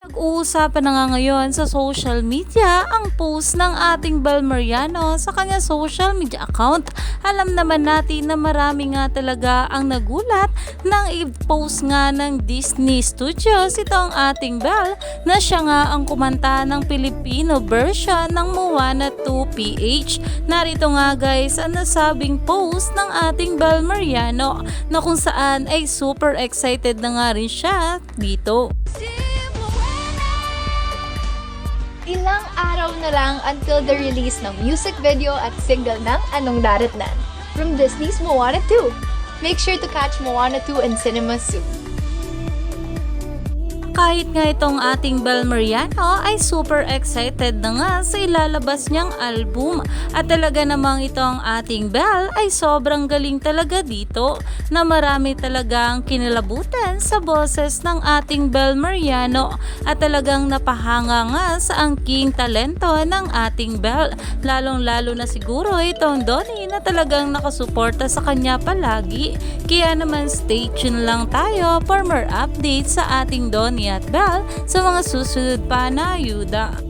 Nag-uusapan na nga ngayon sa social media ang post ng ating Bel Mariano sa kanya social media account. Alam naman natin na marami nga talaga ang nagulat nang i-post nga ng Disney Studios itong ating Bel na siya nga ang kumanta ng Filipino version ng Moana 2 PH. Narito nga guys ang nasabing post ng ating Bel Mariano na kung saan ay super excited na nga rin siya dito. Ilang araw na lang until the release ng music video at single ng Anong Daratnan from Disney's Moana 2. Make sure to catch Moana 2 in cinemas soon. Kahit nga itong ating Bel Mariano ay super excited na nga sa ilalabas niyang album at talaga namang itong ating Bel ay sobrang galing talaga dito na marami talagang kinalabutan sa boses ng ating Bel Mariano at talagang napahanga nga sa angking talento ng ating Bel lalong lalo na siguro itong Donnie na talagang nakasuporta sa kanya palagi kaya naman stay tuned lang tayo for more updates sa ating Donnie at Belle sa mga susunod pa na ayuda.